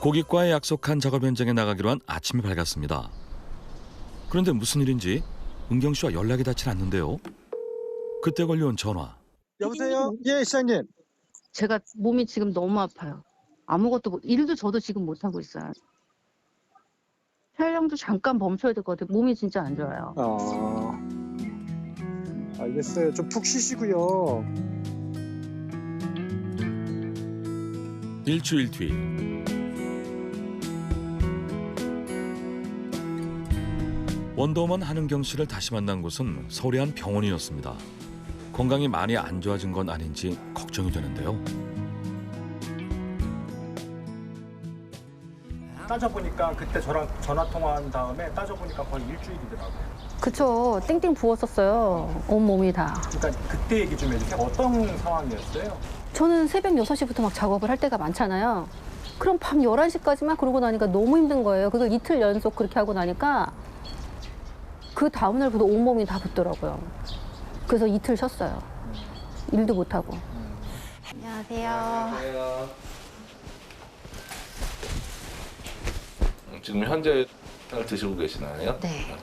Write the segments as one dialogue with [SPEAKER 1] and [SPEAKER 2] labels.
[SPEAKER 1] 고객과의 약속한 작업 현장에 나가기로 한 아침이 밝았습니다. 그런데 무슨 일인지 은경 씨와 연락이 닿질 않는데요. 그때 걸려온 전화.
[SPEAKER 2] 여보세요? 예, 시장님.
[SPEAKER 3] 제가 몸이 지금 너무 아파요. 아무것도 못, 일도 저도 지금 못 하고 있어요. 촬영도 잠깐 멈춰야 될것 같아요. 몸이 진짜 안 좋아요.
[SPEAKER 2] 어. 알겠어요. 좀 푹 쉬시고요.
[SPEAKER 1] 일주일 뒤 원더우먼 한은경 씨를 다시 만난 곳은 서울의 한 병원이었습니다. 건강이 많이 안 좋아진 건 아닌지 걱정이 되는데요.
[SPEAKER 2] 따져보니까 그때 저랑 전화 통화한 다음에 따져보니까 거의 일주일이더라고요.
[SPEAKER 3] 그쵸. 땡땡 부었었어요. 온몸이 다.
[SPEAKER 2] 그러니까 그때 얘기 좀 해주세요. 어떤 상황이었어요?
[SPEAKER 3] 저는 새벽 6시부터 막 작업을 할 때가 많잖아요. 그럼 밤 11시까지만 그러고 나니까 너무 힘든 거예요. 그걸 이틀 연속 그렇게 하고 나니까 그 다음날부터 온몸이 다 붓더라고요. 그래서 이틀 쉬었어요. 일도 못하고. 안녕하세요.
[SPEAKER 4] 지금 현재 드시고 계시나요?
[SPEAKER 3] 네.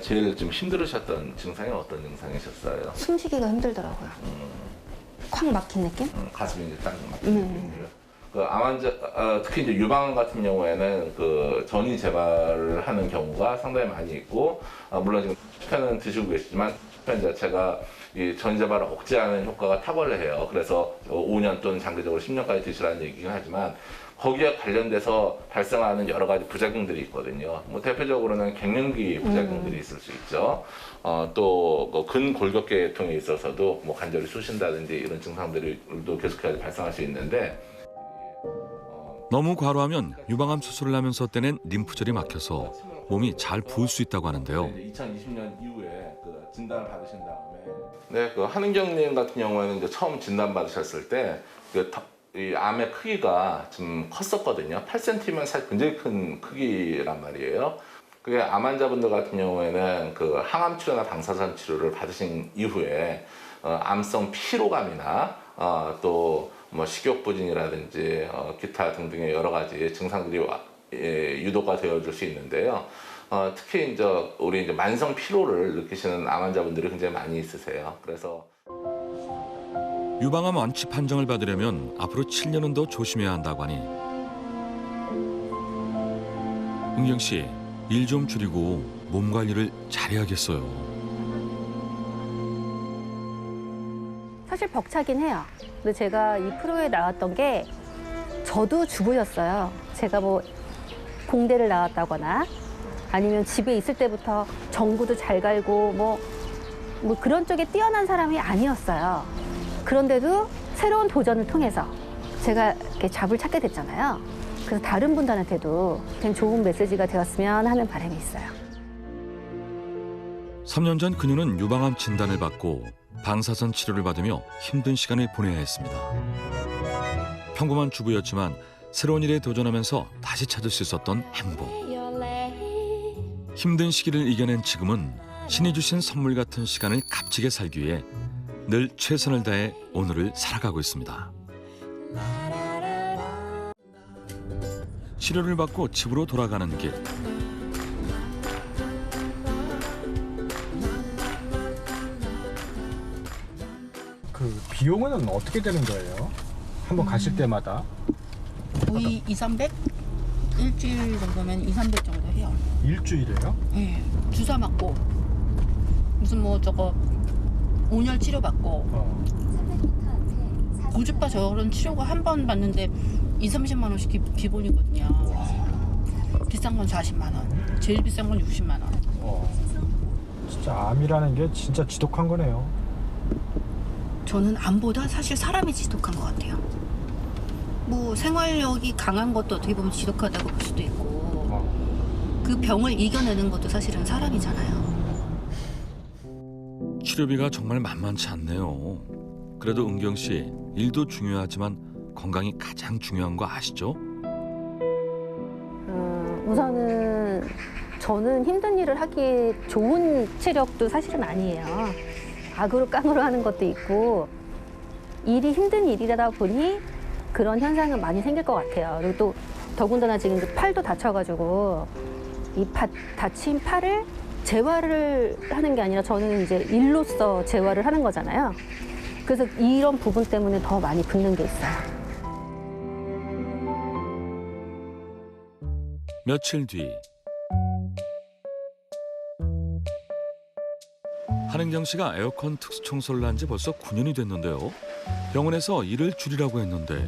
[SPEAKER 4] 제일 좀 힘들으셨던 증상이 어떤 증상이셨어요?
[SPEAKER 3] 숨쉬기가 힘들더라고요. 콱 막힌 느낌?
[SPEAKER 4] 음, 가슴이 이제 딱 막히는
[SPEAKER 3] 네.
[SPEAKER 4] 느낌이요. 그 암환자 어, 특히 이제 유방 같은 경우에는 그 전이 재발을 하는 경우가 상당히 많이 있고 어, 물론 지금 펜은 드시고 계시지만 펜 자체가 이 전이 재발을 억제하는 효과가 탁월해요. 그래서 5년 또는 장기적으로 10년까지 드시라는 얘기긴 하지만 거기에 관련돼서 발생하는 여러 가지 부작용들이 있거든요. 뭐 대표적으로는 갱년기 부작용들이 있을 수 있죠. 어, 또 근골격계통에 있어서도 뭐 관절이 쑤신다든지 이런 증상들이 또 계속해서 발생할 수 있는데
[SPEAKER 1] 너무 과로하면 유방암 수술을 하면서 떼낸 림프절이 막혀서 몸이 잘 부을 수 있다고 하는데요.
[SPEAKER 4] 2020년 이후에 그 진단을 받으신 다음에 네, 그 한은경님 같은 경우에는 이제 처음 진단 받으셨을 때그 이 암의 크기가 좀 컸었거든요. 8cm면 사실 굉장히 큰 크기란 말이에요. 그게 암 환자분들 같은 경우에는 그 항암 치료나 방사선 치료를 받으신 이후에 어, 암성 피로감이나 어, 또 뭐 식욕 부진이라든지 어, 기타 등등의 여러 가지 증상들이 와- 예, 유도가 되어줄 수 있는데요. 어, 특히 이제 우리 이제 만성 피로를 느끼시는 암 환자분들이 굉장히 많이 있으세요. 그래서
[SPEAKER 1] 유방암 완치 판정을 받으려면 앞으로 7년은 더 조심해야 한다고 하니 은경 씨, 일 좀 줄이고 몸 관리를 잘해야겠어요.
[SPEAKER 3] 사실 벅차긴 해요. 근데 제가 이 프로에 나왔던 게 저도 주부였어요. 제가 뭐 공대를 나왔다거나 아니면 집에 있을 때부터 정구도 잘 갈고 뭐, 뭐 그런 쪽에 뛰어난 사람이 아니었어요. 그런데도 새로운 도전을 통해서 제가 이렇게 잡을 찾게 됐잖아요. 그래서 다른 분들한테도 좀 좋은 메시지가 되었으면 하는 바람이 있어요.
[SPEAKER 1] 3년 전 그녀는 유방암 진단을 받고 방사선 치료를 받으며 힘든 시간을 보내야 했습니다. 평범한 주부였지만 새로운 일에 도전하면서 다시 찾을 수 있었던 행복. 힘든 시기를 이겨낸 지금은 신이 주신 선물 같은 시간을 값지게 살기 위해 늘 최선을 다해 오늘을 살아가고 있습니다. 치료를 받고 집으로 돌아가는 길.
[SPEAKER 2] 비용은 어떻게 되는 거예요? 한번 가실 때마다
[SPEAKER 5] 거의 2, 300? 일주일 정도면 2, 300 정도 해요.
[SPEAKER 2] 일주일에요?
[SPEAKER 5] 예. 주사 맞고 무슨 뭐 저거 온열 치료 받고
[SPEAKER 2] 어.
[SPEAKER 5] 고주파 저런 치료가 한 번 받는데 2, 30만 원씩 기, 기본이거든요. 비싼 건 40만 원. 제일 비싼 건 60만 원.
[SPEAKER 2] 어. 진짜 암이라는 게 진짜 지독한 거네요.
[SPEAKER 5] 저는 암보다 사실 사람이 지독한 것 같아요. 뭐 생활력이 강한 것도 어떻게 보면 지독하다고 볼 수도 있고
[SPEAKER 2] 어.
[SPEAKER 5] 그 병을 이겨내는 것도 사실은 사람이잖아요.
[SPEAKER 1] 치료비가 정말 만만치 않네요. 그래도 은경 씨 일도 중요하지만 건강이 가장 중요한 거 아시죠?
[SPEAKER 3] 음, 우선은 저는 힘든 일을 하기 좋은 체력도 사실은 아니에요. 악으로 깡으로 하는 것도 있고 일이 힘든 일이다 보니 그런 현상은 많이 생길 것 같아요. 그리고 또 더군다나 지금 이제 팔도 다쳐가지고 이 파, 다친 팔을 재활을 하는 게 아니라 저는 이제 일로서 재활을 하는 거잖아요. 그래서 이런 부분 때문에 더 많이 붓는 게 있어요.
[SPEAKER 1] 며칠 뒤 한은경 씨가 에어컨 특수 청소를 한 지 벌써 9년이 됐는데요. 병원에서 일을 줄이라고 했는데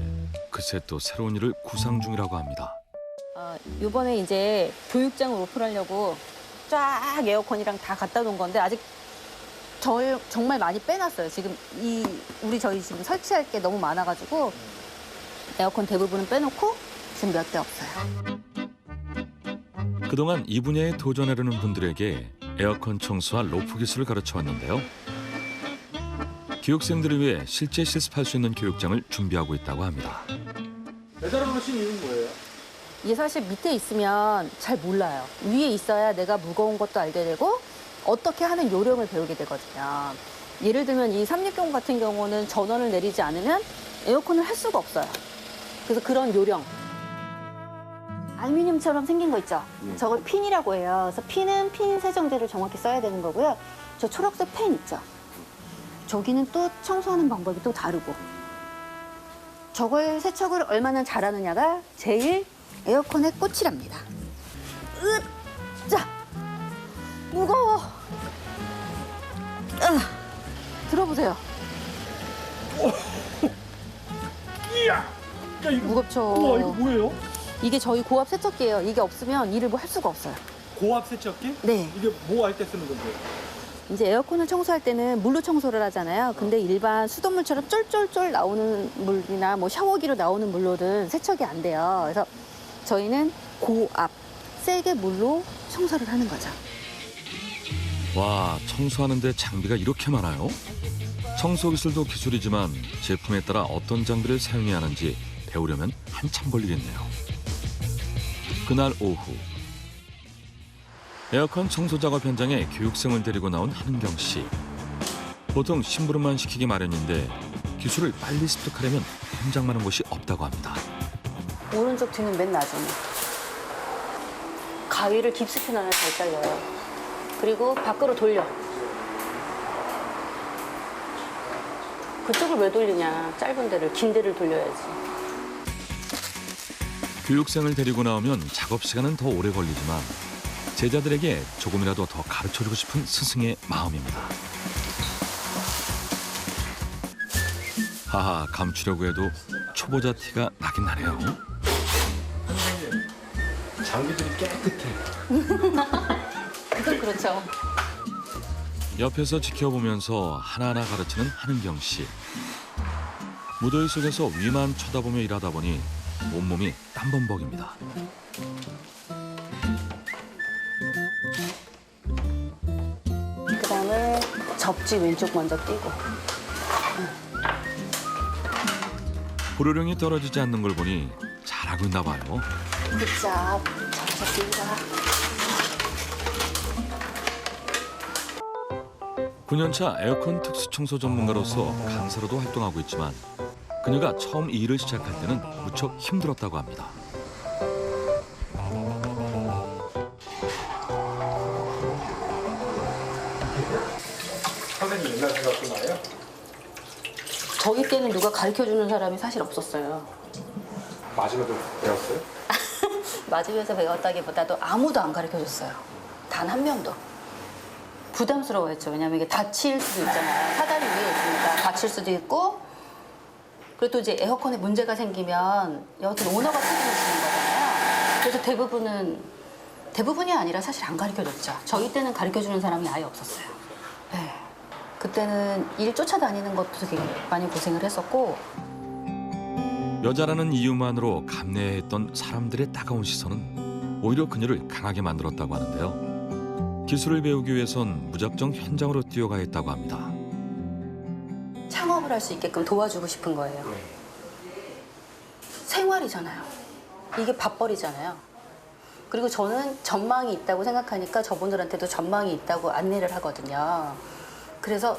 [SPEAKER 1] 그새 또 새로운 일을 구상 중이라고 합니다.
[SPEAKER 3] 어, 이번에 이제 교육장을 오픈하려고 쫙 에어컨이랑 다 갖다 놓은 건데 아직 저 정말 많이 빼놨어요. 지금 이 우리 저희 지금 설치할 게 너무 많아가지고 에어컨 대부분은 빼놓고 지금 몇 대 없어요.
[SPEAKER 1] 그동안 이 분야에 도전하려는 분들에게 에어컨 청소와 로프 기술을 가르쳐 왔는데요. 교육생들을 위해 실제 실습할 수 있는 교육장을 준비하고 있다고 합니다.
[SPEAKER 2] 매달아 놓으신 이유는 뭐예요?
[SPEAKER 3] 이게 사실 밑에 있으면 잘 몰라요. 위에 있어야 내가 무거운 것도 알게 되고 어떻게 하는 요령을 배우게 되거든요. 예를 들면 이360 같은 경우는 전원을 내리지 않으면 에어컨을 할 수가 없어요. 그래서 그런 요령. 알루미늄처럼 생긴 거 있죠? 저걸 핀이라고 해요. 그래서 핀은 핀 세정제를 정확히 써야 되는 거고요. 저 초록색 펜 있죠? 저기는 또 청소하는 방법이 또 다르고. 저걸 세척을 얼마나 잘하느냐가 제일 에어컨의 꽃이랍니다. 으짜 무거워. 으, 들어보세요.
[SPEAKER 2] 이야! 야, 이거,
[SPEAKER 3] 무겁죠.
[SPEAKER 2] 우와, 이거 뭐예요?
[SPEAKER 3] 이게 저희 고압 세척기예요. 이게 없으면 일을 뭐 할 수가 없어요.
[SPEAKER 2] 고압 세척기?
[SPEAKER 3] 네.
[SPEAKER 2] 이게 뭐 할 때 쓰는 건데요?
[SPEAKER 3] 이제 에어컨을 청소할 때는 물로 청소를 하잖아요. 근데 일반 수돗물처럼 쫄쫄쫄 나오는 물이나 뭐 샤워기로 나오는 물로는 세척이 안 돼요. 그래서 저희는 고압 세게 물로 청소를 하는 거죠.
[SPEAKER 1] 와, 청소하는데 장비가 이렇게 많아요? 청소 기술도 기술이지만 제품에 따라 어떤 장비를 사용해야 하는지 배우려면 한참 걸리겠네요. 그날 오후 에어컨 청소 작업 현장에 교육생을 데리고 나온 한은경 씨. 보통 심부름만 시키기 마련인데 기술을 빨리 습득하려면 현장만한 곳이 없다고 합니다.
[SPEAKER 3] 오른쪽 뒤는 맨 나중에. 가위를 깊숙이 넣어야 잘 잘려요. 그리고 밖으로 돌려. 그쪽을 왜 돌리냐. 짧은 데를, 긴 데를 돌려야지.
[SPEAKER 1] 교육생을 데리고 나오면 작업 시간은 더 오래 걸리지만 제자들에게 조금이라도 더 가르쳐주고 싶은 스승의 마음입니다. 하하 감추려고 해도 초보자 티가 나긴 나네요.
[SPEAKER 2] 장비들이 깨끗해.
[SPEAKER 3] 그건 그렇죠.
[SPEAKER 1] 옆에서 지켜보면서 하나하나 가르치는 한은경 씨. 무더위 속에서 위만 쳐다보며 일하다 보니 온몸이 땀범벅입니다.
[SPEAKER 3] 그 다음에 접지 왼쪽 먼저 띄고.
[SPEAKER 1] 불호령이 떨어지지 않는 걸 보니 잘하고 있나 봐요.
[SPEAKER 3] 굿잡. 잘하셨습니다.
[SPEAKER 1] 9년차 에어컨 특수 청소 전문가로서 강사로도 활동하고 있지만 그녀가 처음 이 일을 시작할 때는 무척 힘들었다고 합니다.
[SPEAKER 3] 저희 때는 누가 가르쳐 주는 사람이 사실 없었어요.
[SPEAKER 2] 마지막에 배웠어요?
[SPEAKER 3] 맞으면서 배웠다기보다도 아무도 안 가르쳐 줬어요. 단 한 명도. 부담스러워했죠. 왜냐면 이게 다칠 수도 있잖아요. 사다리 위에 있으니까 다칠 수도 있고. 그리고 또 이제 에어컨에 문제가 생기면 여하튼 오너가 책임을 지는 거잖아요. 그래서 대부분은 대부분이 아니라 사실 안 가르쳐 줬죠. 저희 때는 가르쳐 주는 사람이 아예 없었어요. 네. 그때는 일 쫓아다니는 것도 되게 많이 고생을 했었고
[SPEAKER 1] 여자라는 이유만으로 감내했던 사람들의 따가운 시선은 오히려 그녀를 강하게 만들었다고 하는데요. 기술을 배우기 위해선 무작정 현장으로 뛰어가 했다고 합니다.
[SPEAKER 3] 창업을 할 수 있게끔 도와주고 싶은 거예요. 생활이잖아요. 이게 밥벌이잖아요. 그리고 저는 전망이 있다고 생각하니까 저분들한테도 전망이 있다고 안내를 하거든요. 그래서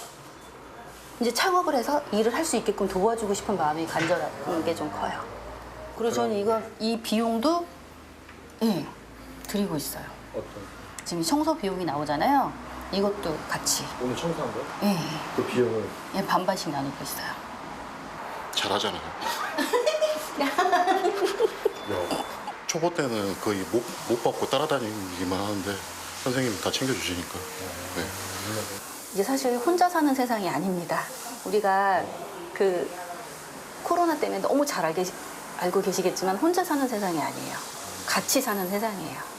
[SPEAKER 3] 이제 창업을 해서 일을 할 수 있게끔 도와주고 싶은 마음이 간절한 게 좀 커요. 그리고 저는 이거 이 비용도 예 드리고 있어요.
[SPEAKER 2] 어떤?
[SPEAKER 3] 지금 청소 비용이 나오잖아요. 이것도 같이
[SPEAKER 2] 오늘 청소한 거?
[SPEAKER 3] 예,
[SPEAKER 2] 그 비용을
[SPEAKER 3] 예 반반씩 나누고 있어요.
[SPEAKER 6] 잘하잖아요.
[SPEAKER 2] 야,
[SPEAKER 6] 초보 때는 거의 못, 못 받고 따라다니기만 하는데 선생님이 다 챙겨주시니까. 네.
[SPEAKER 3] 이제 사실 혼자 사는 세상이 아닙니다. 우리가 그 코로나 때문에 너무 잘 알게, 알고 계시겠지만 혼자 사는 세상이 아니에요. 같이 사는 세상이에요.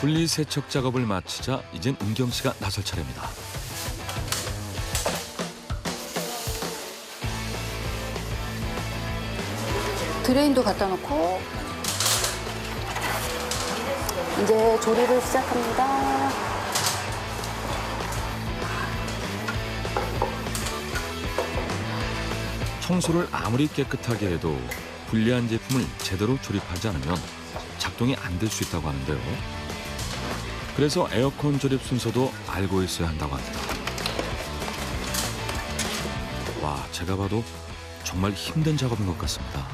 [SPEAKER 1] 분리 세척 작업을 마치자 이젠 은경 씨가 나설 차례입니다.
[SPEAKER 3] 드레인도 갖다 놓고 이제 조리를 시작합니다.
[SPEAKER 1] 청소를 아무리 깨끗하게 해도 불리한 제품을 제대로 조립하지 않으면 작동이 안 될 수 있다고 하는데요. 그래서 에어컨 조립 순서도 알고 있어야 한다고 합니다. 와, 제가 봐도 정말 힘든 작업인 것 같습니다.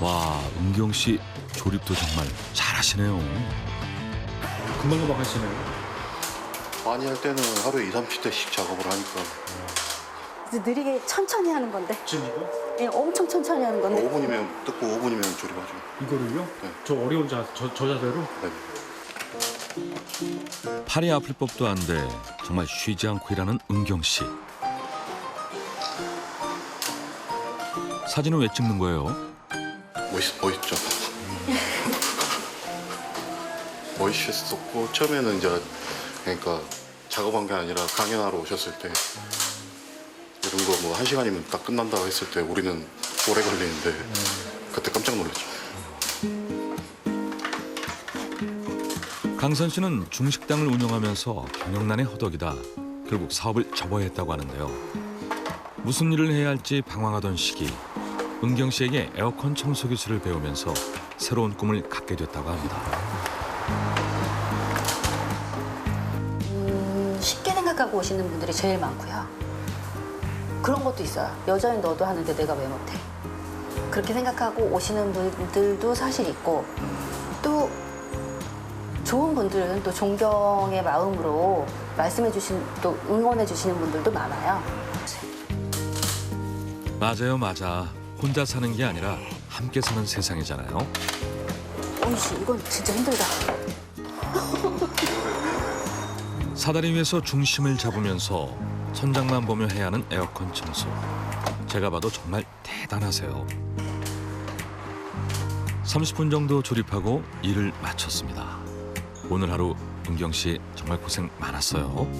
[SPEAKER 1] 와, 은경 씨 조립도 정말 잘하시네요.
[SPEAKER 2] 금방금방 하시네요.
[SPEAKER 6] 많이 할 때는 하루에 2, 30대씩 작업을 하니까
[SPEAKER 3] 느리게 천천히 하는 건데,
[SPEAKER 2] 지금 이거?
[SPEAKER 3] 예, 엄청 천천히 하는 건데.
[SPEAKER 6] 5분이면 뜯고 5분이면 조립하죠.
[SPEAKER 2] 이거를요?
[SPEAKER 6] 네.
[SPEAKER 2] 저 어려운 자, 저, 저 자세로?
[SPEAKER 6] 네.
[SPEAKER 1] 팔이 아플 법도 한데 정말 쉬지 않고 일하는 은경 씨. 사진은 왜 찍는 거예요?
[SPEAKER 6] 멋있, 멋있죠. 멋있었고 처음에는 이제 그러니까 작업한 게 아니라 강연하러 오셨을 때 이런 거 뭐 한 시간이면 딱 끝난다고 했을 때 우리는 오래 걸리는데 그때 깜짝 놀랐죠.
[SPEAKER 1] 강선 씨는 중식당을 운영하면서 경영난에 허덕이다 결국 사업을 접어야 했다고 하는데요. 무슨 일을 해야 할지 방황하던 시기 은경 씨에게 에어컨 청소 기술을 배우면서 새로운 꿈을 갖게 됐다고 합니다.
[SPEAKER 3] 음, 쉽게 생각하고 오시는 분들이 제일 많고요. 그런 것도 있어요. 여자인 너도 하는데 내가 왜 못해? 그렇게 생각하고 오시는 분들도 사실 있고 또 좋은 분들은 또 존경의 마음으로 말씀해 주신 또 응원해 주시는 분들도 많아요.
[SPEAKER 1] 맞아요, 맞아. 혼자 사는 게 아니라 함께 사는 세상이잖아요.
[SPEAKER 3] 어이씨 이건 진짜 힘들다.
[SPEAKER 1] 사다리 위에서 중심을 잡으면서 천장만 보며 해야 하는 에어컨 청소. 제가 봐도 정말 대단하세요. 30분 정도 조립하고 일을 마쳤습니다. 오늘 하루 은경 씨 정말 고생 많았어요.